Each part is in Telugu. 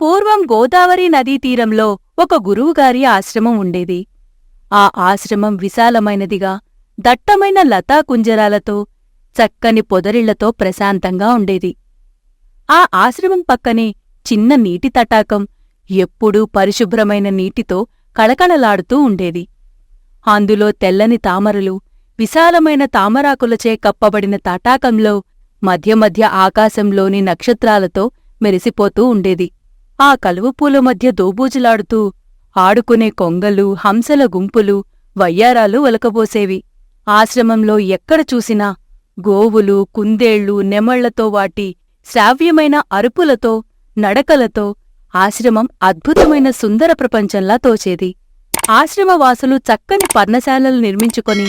పూర్వం గోదావరి నదీ తీరంలో ఒక గురువుగారి ఆశ్రమం ఉండేది. ఆ ఆశ్రమం విశాలమైనదిగా దట్టమైన లతా కుంజరాలతో చక్కని పొదరిళ్ళతో ప్రశాంతంగా ఉండేది. ఆ ఆశ్రమం పక్కనే చిన్న నీటి తటాకం ఎప్పుడూ పరిశుభ్రమైన నీటితో కళకళలాడుతూ ఉండేది. అందులో తెల్లని తామరలు విశాలమైన తామరాకులచే కప్పబడిన తటాకంలో మధ్య మధ్య ఆకాశంలోని నక్షత్రాలతో మెరిసిపోతూ ఉండేది. ఆ కలువపూల మధ్య దోబూజులాడుతూ ఆడుకునే కొంగలు హంసల గుంపులు వయ్యారాలు ఒలకబోసేవి. ఆశ్రమంలో ఎక్కడ చూసినా గోవులు కుందేళ్ళు నెమళ్ళతో వాటి శ్రావ్యమైన అరుపులతో నడకలతో ఆశ్రమం అద్భుతమైన సుందర ప్రపంచంలా తోచేది. ఆశ్రమవాసులు చక్కని పర్ణశాలలు నిర్మించుకొని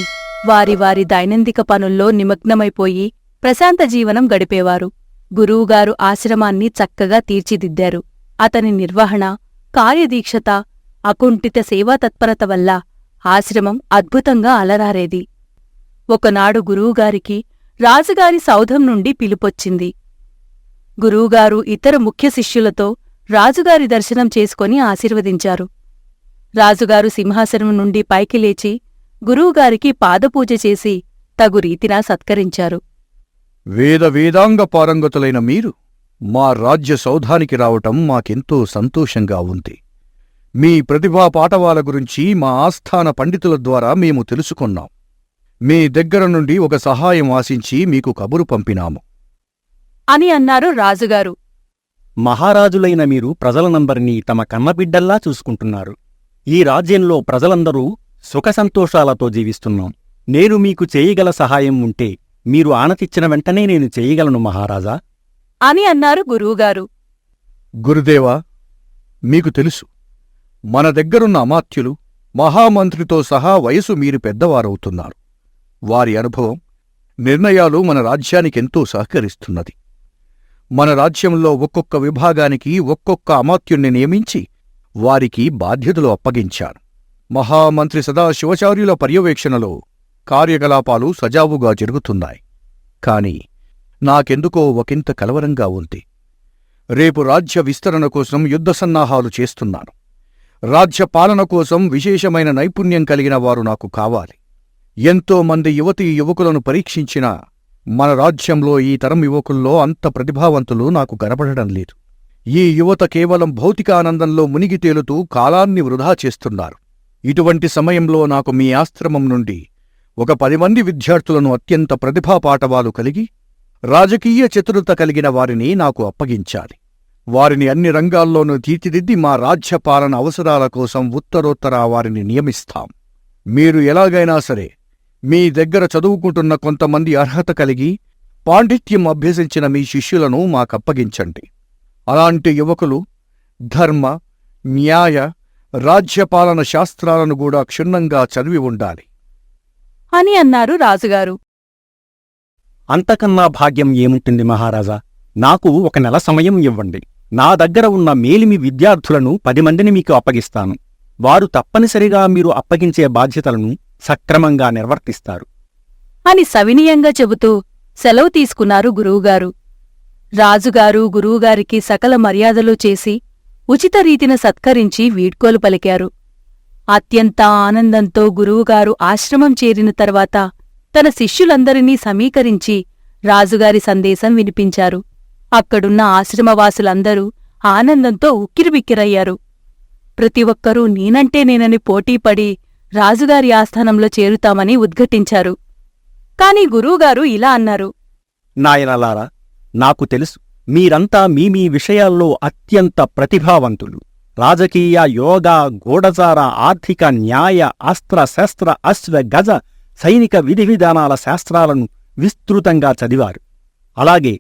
వారి వారి దైనందిక పనుల్లో నిమగ్నమైపోయి ప్రశాంత జీవనం గడిపేవారు. గురువుగారు ఆశ్రమాన్ని చక్కగా తీర్చిదిద్దారు. అతని నిర్వహణ కార్యదీక్షత అకుంఠిత సేవాతత్పరత వల్ల ఆశ్రమం అద్భుతంగా అలరారేది. ఒకనాడు గురువుగారికి రాజుగారి సౌధం నుండి పిలుపొచ్చింది. గురువుగారు ఇతర ముఖ్య శిష్యులతో రాజుగారి దర్శనం చేసుకొని ఆశీర్వదించారు. రాజుగారు సింహాసనం నుండి పైకి లేచి గురువుగారికి పాదపూజ చేసి తగు రీతినా సత్కరించారు. వేద వేదాంగ పారంగతులైన మీరు మా రాజ్య సౌధానికి రావటం మాకెంతో సంతోషంగా ఉంది. మీ ప్రతిభా పాటవాల గురించి మా ఆస్థాన పండితుల ద్వారా మేము తెలుసుకున్నాం. మీ దగ్గర నుండి ఒక సహాయం ఆశించి మీకు కబురు పంపినాము. అని అన్నారు రాజుగారు. మహారాజులైన మీరు ప్రజలనందరినీ తమ కన్నబిడ్డల్లా చూసుకుంటున్నారు. ఈ రాజ్యంలో ప్రజలందరూ సుఖసంతోషాలతో జీవిస్తున్నాం. నేను మీకు చేయగల సహాయం ఉంటే మీరు ఆనతిచ్చిన వెంటనే నేను చేయగలను మహారాజా. అని అన్నారు గురువుగారు. గురుదేవా మీకు తెలుసు మన దగ్గరున్న అమాత్యులు మహామంత్రితో సహా వయసు మీరు పెద్దవారవుతున్నారు. వారి అనుభవం నిర్ణయాలు మన రాజ్యానికెంతో సహకరిస్తున్నది. మన రాజ్యంలో ఒక్కొక్క విభాగానికి ఒక్కొక్క అమాత్యుణ్ణి నియమించి వారికి బాధ్యతలు అప్పగించాను మహామంత్రి సదాశివచార్యుల పర్యవేక్షణలో కార్యకలాపాలు సజావుగా జరుగుతున్నాయి. కాని నాకెందుకో ఒకంత కలవరంగా ఉంది. రేపు రాజ్య విస్తరణ కోసం యుద్ధ సన్నాహాలు చేస్తున్నాను. రాజ్య పాలన కోసం విశేషమైన నైపుణ్యం కలిగిన వారు నాకు కావాలి. ఎంతో మంది యువతీ యువకులను పరీక్షించినా మన రాజ్యంలో ఈ తరం యువకుల్లో అంత ప్రతిభావంతులు నాకు కనపడడం లేదు. ఈ యువత కేవలం భౌతిక ఆనందంలో మునిగి తేలుతూ కాలాన్ని వృధా చేస్తున్నారు. ఇటువంటి సమయంలో నాకు మీ ఆశ్రమం నుండి ఒక పది మంది విద్యార్థులను అత్యంత ప్రతిభాపాటవాలు కలిగి రాజకీయ చతురత కలిగిన వారిని నాకు అప్పగించాలి. వారిని అన్ని రంగాల్లోనూ తీర్చిదిద్ది మా రాజ్యపాలన అవసరాల కోసం ఉత్తరోత్తరా వారిని నియమిస్తాం. మీరు ఎలాగైనా సరే మీ దగ్గర చదువుకుంటున్న కొంతమంది అర్హత కలిగి పాండిత్యం అభ్యసించిన మీ శిష్యులను మాకప్పగించండి. అలాంటి యువకులు ధర్మ న్యాయ రాజ్యపాలన శాస్త్రాలను కూడా క్షుణ్ణంగా చదివి ఉండాలి. అని అన్నారు రాజుగారు. అంతకన్నా భాగ్యం ఏముంటుంది మహారాజా? నాకు ఒక నెల సమయం ఇవ్వండి. నా దగ్గర ఉన్న మేలిమి విద్యార్థులను పది మందిని మీకు అప్పగిస్తాను. వారు తప్పనిసరిగా మీరు అప్పగించే బాధ్యతలను సక్రమంగా నిర్వర్తిస్తారు. అని సవినీయంగా చెబుతూ సెలవు తీసుకున్నారు గురువుగారు. రాజుగారు గురువుగారికి సకల మర్యాదలు చేసి ఉచిత రీతిన సత్కరించి వీడ్కోలు పలికారు. అత్యంత ఆనందంతో గురువుగారు ఆశ్రమం చేరిన తర్వాత తన శిష్యులందరినీ సమీకరించి రాజుగారి సందేశం వినిపించారు. అక్కడున్న ఆశ్రమవాసులందరూ ఆనందంతో ఉక్కిరిబిక్కిరయ్యారు. ప్రతి ఒక్కరూ నేనంటే నేనని పోటీపడి రాజుగారి ఆస్థానంలో చేరుతామని ఉద్ఘటించారు. కాని గురువుగారు ఇలా అన్నారు. నాయనలారా నాకు తెలుసు మీరంతా మీ మీ విషయాల్లో అత్యంత ప్రతిభావంతులు. రాజకీయ యోగ గూఢచార ఆర్థిక న్యాయ అస్త్ర శస్త్ర అశ్వ గజ సైనిక విధి విధానాల శాస్త్రాలను విస్తృతంగా చదివారు. అలాగే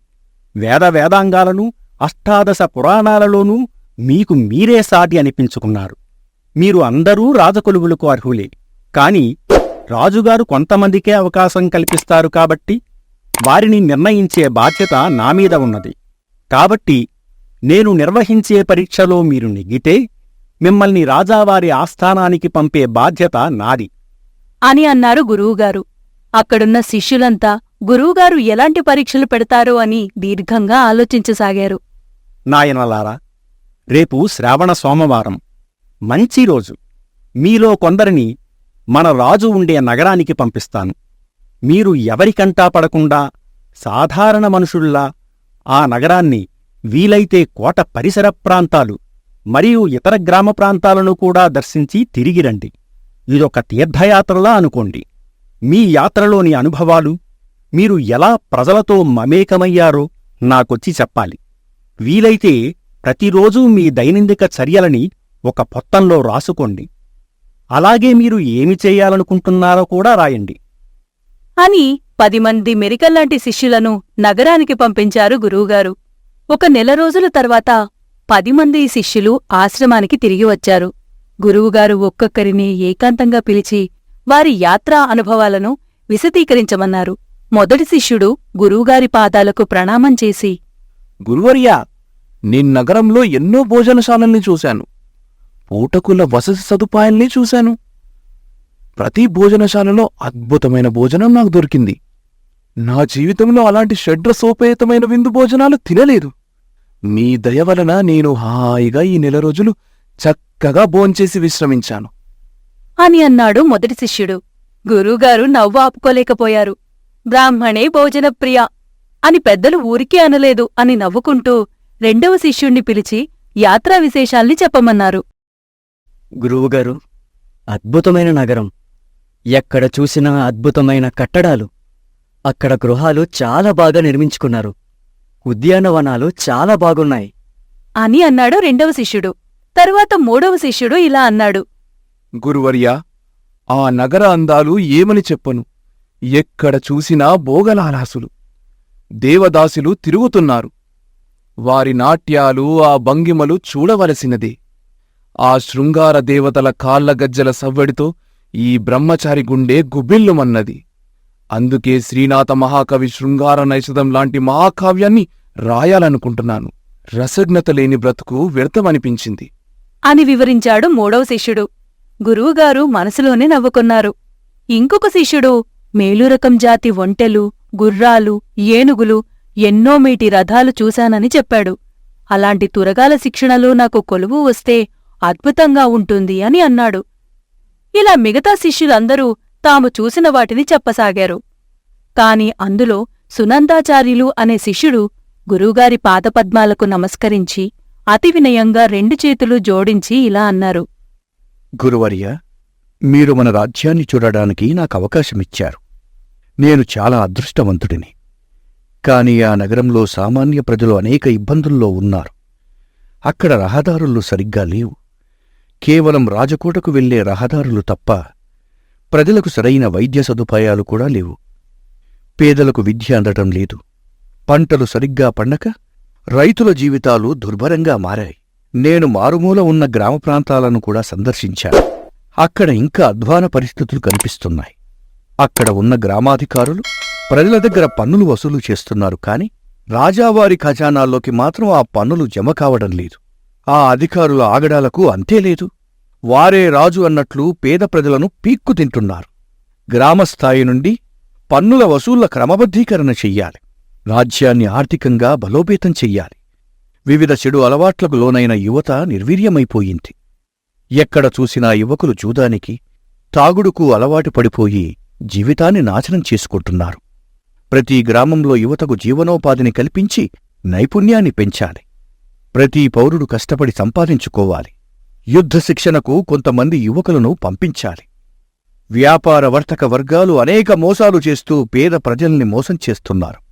వేద వేదాంగాలను అష్టాదశ పురాణాలలోనూ మీకు మీరే సాటి అనిపించుకున్నారు. మీరు అందరూ రాజకొలువులకు అర్హులే. కాని రాజుగారు కొంతమందికే అవకాశం కల్పిస్తారు కాబట్టి వారిని నిర్ణయించే బాధ్యత నా మీద ఉన్నది. కాబట్టి నేను నిర్వహించే పరీక్షలో మీరు నెగ్గితే మిమ్మల్ని రాజావారి ఆస్థానానికి పంపే బాధ్యత నాది. అని అన్నారు గురువుగారు. అక్కడున్న శిష్యులంతా గురువుగారు ఎలాంటి పరీక్షలు పెడతారో అని దీర్ఘంగా ఆలోచించసాగారు. నాయనలారా రేపు శ్రావణ సోమవారం మంచి రోజు. మీలో కొందరిని మన రాజు ఉండే నగరానికి పంపిస్తాను. మీరు ఎవరికంటా పడకుండా సాధారణ మనుషుల్లా ఆ నగరాన్ని వీలైతే కోట పరిసర ప్రాంతాలు మరియు ఇతర గ్రామ ప్రాంతాలను కూడా దర్శించి తిరిగిరండి ఇదొక తీర్థయాత్రలా అనుకోండి. మీ యాత్రలోని అనుభవాలు మీరు ఎలా ప్రజలతో మమేకమయ్యారో నాకొచ్చి చెప్పాలి. వీలైతే ప్రతిరోజూ మీ దైనందిక చర్యలని ఒక పొత్తంలో రాసుకోండి. అలాగే మీరు ఏమి చేయాలనుకుంటున్నారో కూడా రాయండి. అని పది మంది మెరికల్లాంటి శిష్యులను నగరానికి పంపించారు గురువుగారు. ఒక నెల రోజుల తర్వాత పది మంది శిష్యులు ఆశ్రమానికి తిరిగి వచ్చారు. గురువుగారు ఒక్కొక్కరిని ఏకాంతంగా పిలిచి వారి యాత్రా అనుభవాలను విశదీకరించమన్నారు. మొదటి శిష్యుడు గురువుగారి పాదాలకు ప్రణామం చేసి గురువర్యా నేను నగరంలో ఎన్నో భోజనశాలల్ని చూశాను. పూటకుల వసతి సదుపాయాల్ని చూశాను. ప్రతి భోజనశాలలో అద్భుతమైన భోజనం నాకు దొరికింది. నా జీవితంలో అలాంటి షడ్రసోపేతమైన విందు భోజనాలు తినలేదు. మీ దయ వలన నేను హాయిగా ఈ నెల రోజులు చక్కగా భోంచేసి విశ్రమించాను. అని అన్నాడు మొదటి శిష్యుడు. గురువుగారు నవ్వు ఆపుకోలేకపోయారు. బ్రాహ్మణే భోజనప్రియ. అని పెద్దలు ఊరికే అనలేదు అని నవ్వుకుంటూ రెండవ శిష్యుణ్ణి పిలిచి యాత్రా విశేషాల్ని చెప్పమన్నారు. గురువుగారు అద్భుతమైన నగరం. ఎక్కడ చూసినా అద్భుతమైన కట్టడాలు. అక్కడ గృహాలు చాలా బాగా నిర్మించుకున్నారు. ఉద్యానవనాలు చాలా బాగున్నాయి. అని అన్నాడు రెండవ శిష్యుడు. తరువాత మూడవ శిష్యుడు ఇలా అన్నాడు. గురువర్యా ఆ నగర అందాలు ఏమని చెప్పను? ఎక్కడ చూసినా భోగలాలాసులు. దేవదాసులు తిరుగుతున్నారు. వారి నాట్యాలు ఆ భంగిమలు చూడవలసినదే. ఆ శృంగార దేవతల కాళ్ళగజ్జల సవ్వడితో ఈ బ్రహ్మచారి గుండె గుబిల్లుమన్నది. అందుకే శ్రీనాథ మహాకవి శృంగార నైషదం లాంటి మహాకావ్యాన్ని రాయాలనుకుంటున్నాను. రసజ్ఞత లేని బ్రతుకు వ్యర్థమనిపించింది. అని వివరించాడు మూడవ శిష్యుడు. గురువుగారు మనసులోనే నవ్వుకున్నారు. ఇంకొక శిష్యుడు మేలురకం జాతి ఒంటెలు గుర్రాలు ఏనుగులు ఎన్నో మీటి రథాలు చూశానని చెప్పాడు. అలాంటి తురగాల శిక్షణలో నాకు కొలువు వస్తే అద్భుతంగా ఉంటుంది అని అన్నాడు. ఇలా మిగతా శిష్యులందరూ తాము చూసిన వాటిని చెప్పసాగారు. కాని అందులో సునందాచార్యులు అనే శిష్యుడు గురువుగారి పాదపద్మాలకు నమస్కరించి అతి వినయంగా రెండు చేతులు జోడించి ఇలా అన్నారు. గురువర్య మీరు మన రాజ్యాన్ని చూడడానికి నాకు అవకాశమిచ్చారు. నేను చాలా అదృష్టవంతుడిని. కాని ఆ నగరంలో సామాన్య ప్రజలు అనేక ఇబ్బందుల్లో ఉన్నారు. అక్కడ రహదారులు సరిగ్గా లేవు. కేవలం రాజకోటకు వెళ్ళే రహదారులు తప్ప ప్రజలకు సరైన వైద్య సదుపాయాలు కూడా లేవు. పేదలకు విద్య అందటం లేదు. పంటలు సరిగ్గా పండక రైతుల జీవితాలు దుర్భరంగా మారాయి. నేను మారుమూల ఉన్న గ్రామ ప్రాంతాలను కూడా సందర్శించాను. అక్కడ ఇంకా అధ్వాన పరిస్థితులు కనిపిస్తున్నాయి. అక్కడ ఉన్న గ్రామాధికారులు ప్రజల దగ్గర పన్నులు వసూలు చేస్తున్నారు కాని రాజావారి ఖజానాల్లోకి మాత్రం ఆ పన్నులు జమ కావడం లేదు. ఆ అధికారుల ఆగడాలకు అంతేలేదు వారే రాజు అన్నట్లు పేద ప్రజలను పీక్కు తింటున్నారు. గ్రామస్థాయి నుండి పన్నుల వసూళ్ళ క్రమబద్ధీకరణ చెయ్యాలి. రాజ్యాన్ని ఆర్థికంగా బలోపేతం చెయ్యాలి. వివిధ చెడు అలవాట్లకు లోనైన యువత నిర్వీర్యమైపోయింది. ఎక్కడ చూసినా యువకులు జూదానికి తాగుడుకు అలవాటు పడిపోయి జీవితాన్ని నాశనం చేసుకుంటున్నారు. ప్రతి గ్రామంలో యువతకు జీవనోపాధిని కల్పించి నైపుణ్యాన్ని పెంచాలి. ప్రతి పౌరుడు కష్టపడి సంపాదించుకోవాలి. యుద్ధ శిక్షణకు కొంతమంది యువకులను పంపించాలి. వ్యాపార వర్తక వర్గాలు అనేక మోసాలు చేస్తూ పేద ప్రజల్ని మోసం చేస్తున్నారు.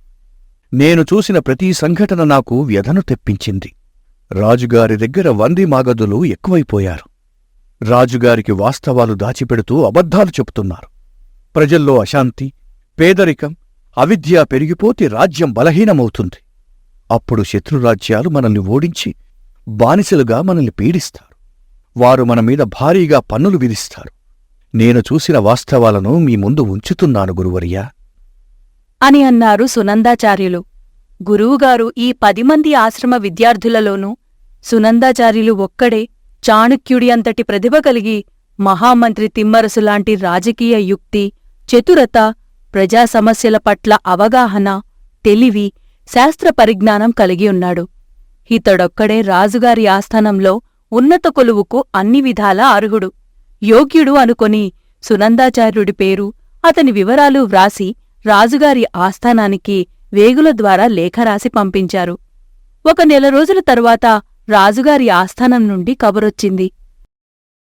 నేను చూసిన ప్రతి సంఘటన నాకు వ్యధను తెప్పించింది. రాజుగారి దగ్గర వంది మాగదులు ఎక్కువైపోయారు. రాజుగారికి వాస్తవాలు దాచిపెడుతూ అబద్ధాలు చెబుతున్నారు. ప్రజల్లో అశాంతి పేదరికం అవిద్య పెరిగిపోతే రాజ్యం బలహీనమవుతుంది. అప్పుడు శత్రురాజ్యాలు మనల్ని ఓడించి బానిసలుగా మనల్ని పీడిస్తారు. వారు మన మీద భారీగా పన్నులు విధిస్తారు. నేను చూసిన వాస్తవాలను మీ ముందు ఉంచుతున్నాను గురువర్యా. అని అన్నారు సునందాచార్యులు. గురువుగారు ఈ పది మంది ఆశ్రమ విద్యార్థులలోనూ సునందాచార్యులు ఒక్కడే చాణుక్యుడి అంతటి ప్రతిభ కలిగి మహామంత్రి తిమ్మరసులాంటి రాజకీయ యుక్తి చతురత ప్రజా సమస్యల పట్ల అవగాహన తెలివి శాస్త్ర పరిజ్ఞానం కలిగి ఉన్నాడు. ఇతడొక్కడే రాజుగారి ఆస్థానంలో ఉన్నత కొలువుకు అన్ని విధాలా అర్హుడు. యోగ్యుడు అనుకొని సునందాచార్యుడి పేరు అతని వివరాలు వ్రాసి రాజుగారి ఆస్థానానికి వేగుల ద్వారా లేఖ రాసి పంపించారు. ఒక నెల రోజుల తరువాత రాజుగారి ఆస్థానం నుండి కబురొచ్చింది.